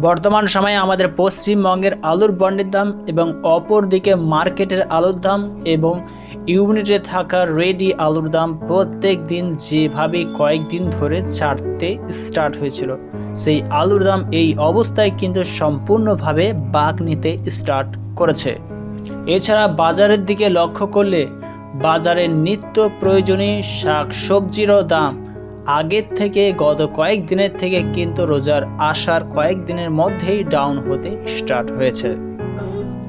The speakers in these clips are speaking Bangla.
বর্তমান সময়ে আমাদের পশ্চিমবঙ্গের আলুর বন্ডের দাম এবং অপর দিকে মার্কেটের আলুর দাম এবং ইউনিটে থাকা রেডি আলুর দাম প্রত্যেক দিন যেভাবে কয়েকদিন ধরে ছাড়তে স্টার্ট হয়েছিল, সেই আলুর দাম এই অবস্থায় কিন্তু সম্পূর্ণভাবে বাঘ নিতে স্টার্ট করেছে। এছাড়া বাজারের দিকে লক্ষ্য করলে বাজারের নিত্য প্রয়োজনীয় শাক সবজিরও দাম আগের থেকে গত কয়েক দিনের থেকে কিন্তু রোজার আসার কয়েক দিনের মধ্যেই ডাউন হতে স্টার্ট হয়েছে।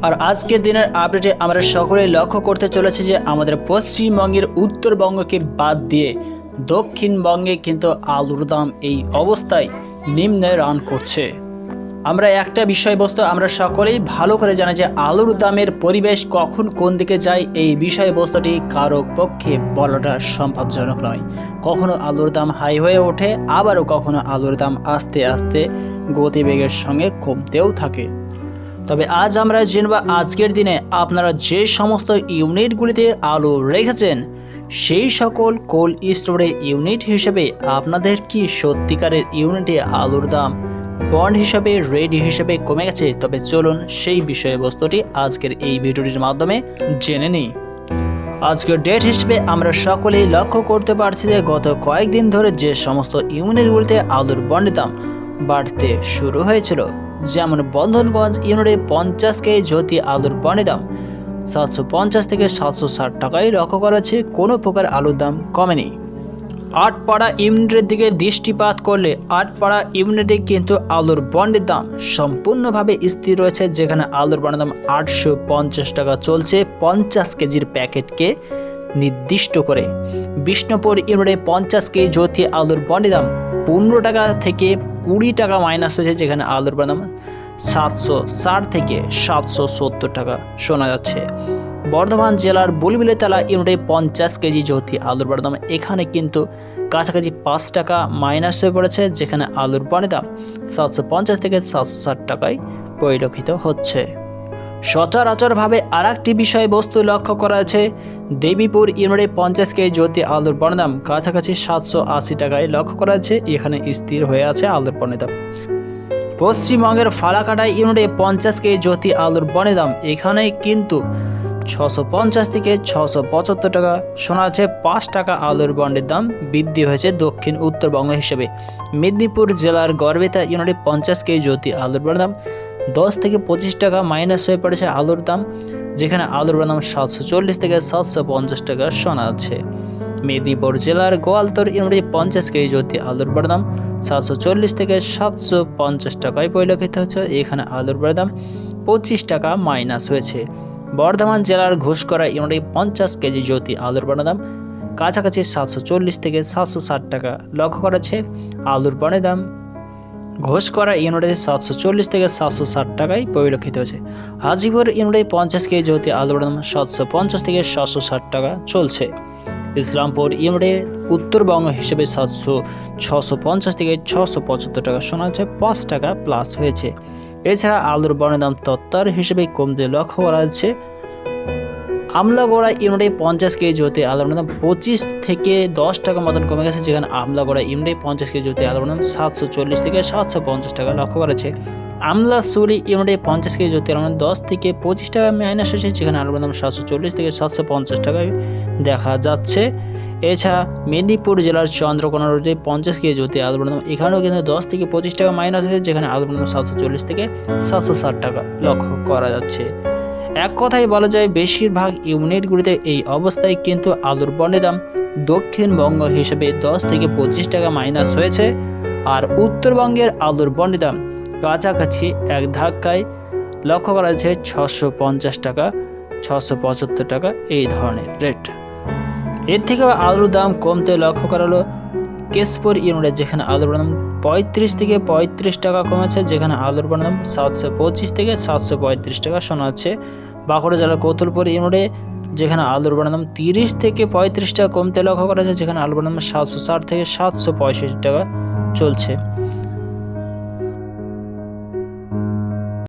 আর আজকের দিনের আপডেটে আমরা সকলেই লক্ষ্য করতে চলেছি যে আমাদের পশ্চিমবঙ্গের উত্তরবঙ্গকে বাদ দিয়ে দক্ষিণবঙ্গে কিন্তু আলুর দাম এই অবস্থায় নিম্নে রান করছে। আমরা একটা বিষয়বস্তু আমরা সকলেই ভালো করে জানি যে আলুর দামের পরিবেশ কখন কোন দিকে যায়, এই বিষয়বস্তুটি কারও পক্ষে বলাটা সম্ভবজনক নয়। কখনো আলুর দাম হাই হয়ে ওঠে, আবারও কখনো আলুর দাম আস্তে আস্তে গতিবেগের সঙ্গে কমতেও থাকে। তবে আজ আমরা জেনবা আজকের দিনে আপনারা যে সমস্ত ইউনিটগুলিতে আলু রেখেছেন, সেই সকল কোল্ড স্টোরে ইউনিট হিসেবে আপনাদের কি সত্যিকারের ইউনিটে আলুর দাম বন্ড হিসাবে রেডি হিসেবে কমে গেছে, তবে চলুন সেই বিষয়বস্তুটি আজকের এই ভিডিওটির মাধ্যমে জেনে নিই। আজকের ডেট হিসেবে আমরা সকলেই লক্ষ্য করতে পারছি যে গত কয়েকদিন ধরে যে সমস্ত ইউনিটগুলিতে আলুর বন্ডের দাম বাড়তে শুরু হয়েছিল, যেমন বন্ধনগঞ্জ ইউনিটে পঞ্চাশ কেজি জ্যোতি আলুর বন্ডের দাম সাতশো পঞ্চাশ থেকে সাতশো ষাট টাকায় লক্ষ্য করেছে কোনো প্রকার আলুর দাম কমেনি। আটপাড়া ইউনিটের দিকে দৃষ্টিপাত করলে আটপাড়া ইউনিটে কিন্তু আলুর বন্ডের দাম সম্পূর্ণভাবে স্থির রয়েছে, যেখানে আলুর বন্ডের দাম আটশো পঞ্চাশ টাকা চলছে। পঞ্চাশ কেজির প্যাকেটকে নির্দিষ্ট করে বিষ্ণুপুর ইউনিটে পঞ্চাশ কেজি জ্যোতি আলুর বন্ডের দাম পনেরো টাকা থেকে কুড়ি টাকা মাইনাস হয়েছে, যেখানে আলুর বন্ডের দাম সাতশো ষাট থেকে সাতশো সত্তর টাকা। শোনা যাচ্ছে, বর্ধমান জেলার বুলবিলেতলা ইউনিটে পঞ্চাশ কেজি জ্যোতি আলুর বড় দাম এখানে কিন্তু কাছাকাছি পাঁচ টাকা মাইনাস হয়ে পড়েছে, যেখানে আলুর বড় দাম সাতশো পঞ্চাশ থেকে সাতশো ষাট টাকায় পরিলক্ষিত হচ্ছে। সচরাচরভাবে আর একটি বিষয়বস্তু লক্ষ্য করা আছে দেবীপুর ইউনিটে পঞ্চাশ কেজি জ্যোতি আলুর বড় দাম কাছাকাছি সাতশো আশি টাকায় লক্ষ্য করা আছে এখানে স্থির হয়ে আছে আলুর দাম। পশ্চিমবঙ্গের ফালাকাটা ইউনিটে পঞ্চাশ কেজি জ্যোতি আলুর বনে দাম এখানে কিন্তু ছশো পঞ্চাশ থেকে ছশো পঁচাত্তর টাকা। শোনা যাচ্ছে পাঁচ টাকা আলুর বন্ডের দাম বৃদ্ধি হয়েছে দক্ষিণ উত্তরবঙ্গ হিসেবে। মেদিনীপুর জেলার গর্বিতা ইউনিটে পঞ্চাশ কেজি জ্যোতি আলুর বন্ডের দাম দশ থেকে পঁচিশ টাকা মাইনাস হয়ে পড়েছে আলুর দাম, যেখানে আলুর দাম সাতশো চল্লিশ থেকে সাতশো পঞ্চাশ টাকা শোনা যাচ্ছে। মেদিনীপুর জেলার গোয়ালতর ইউনিটে পঞ্চাশ কেজি জ্যোতি আলুর দাম সাতশো চল্লিশ থেকে সাতশো পঞ্চাশ টাকায় পরিলক্ষিত হচ্ছে এখানে আলুর দাম পঁচিশ টাকা মাইনাস হয়েছে। বর্ধমান জেলার ঘুষকরা ইউনিটে পঞ্চাশ কেজি জ্যোতি আলুর দাম কাছাকাছি সাতশো চল্লিশ থেকে সাতশো ষাট টাকা লক্ষ্য করেছে আলুর বড় দাম ঘোষকরা ইউনিটে সাতশো চল্লিশ থেকে সাতশো ষাট টাকায় পরিলক্ষিত হয়েছে। হাজিপুর ইউনিটে পঞ্চাশ কেজি জ্যোতি আলুর দাম সাতশো পঞ্চাশ থেকে সাতশো ষাট টাকা চলছে। ইসলামপুর ইউনিটে উত্তরবঙ্গ হিসেবে সাতশো, ছশো পঞ্চাশ থেকে ছশো পঁচাত্তর টাকা শোনা যাচ্ছে পাঁচ টাকা প্লাস হয়েছে। এছাড়া আলুর দাম তত্ত্বার হিসেবে কমতে লক্ষ্য করা যাচ্ছে। আমলাগড়া ইউনিটে পঞ্চাশ কেজি হতে আলুর দাম পঁচিশ থেকে দশ টাকা মতন কমে গেছে, যেখানে আমলাগড়া ইউনিটে পঞ্চাশ কেজি হতে আলুর দাম সাতশো চল্লিশ থেকে সাতশো পঞ্চাশ টাকা লক্ষ্য করেছে আমলা সুরি ইউনিটে পঞ্চাশ কেজি জ্যোতি আলুর দশ থেকে পঁচিশ টাকা মাইনাস হয়েছে যেখানে আলুর দাম সাতশো চল্লিশ থেকে সাতশো পঞ্চাশ টাকায় দেখা যাচ্ছে। এছাড়া মেদিনীপুর জেলার চন্দ্রকোনা রোডে পঞ্চাশ কেজি জ্যোতি আলুর দাম এখানেও কিন্তু দশ থেকে পঁচিশ টাকা মাইনাস হয়েছে, যেখানে আলুর দাম সাতশো চল্লিশ থেকে সাতশো ষাট টাকা লক্ষ্য করা যাচ্ছে। এক কথায় বলা যায়, বেশিরভাগ ইউনিটগুলিতে এই অবস্থায় কিন্তু আলুর বন্ডের দাম দক্ষিণবঙ্গ হিসেবে দশ থেকে পঁচিশ টাকা মাইনাস হয়েছে, আর উত্তরবঙ্গের আলুর বন্ডের দাম কাছাকাছি এক ধাক্কায় লক্ষ্য করা যাচ্ছে ছশো পঞ্চাশ টাকা, ছশো পঁচাত্তর টাকা এই ধরনের রেট। এর থেকেও আলুর দাম কমতে লক্ষ্য করা হলো কেশপুর ইউনিটের, যেখানে আলুর দাম পঁয়ত্রিশ থেকে পঁয়ত্রিশ টাকা কমেছে, যেখানে আলুর দাম সাতশো পঁচিশ থেকে সাতশো পঁয়ত্রিশ টাকা শোনা যাচ্ছে বাঁকুড়া জেলার কতুলপুর ইউনিটে, যেখানে আলুর দাম তিরিশ থেকে পঁয়ত্রিশ টাকা কমতে লক্ষ্য করা যাচ্ছে, যেখানে আলুর দাম সাতশো ষাট থেকে সাতশো পঁয়ষট্টি টাকা চলছে।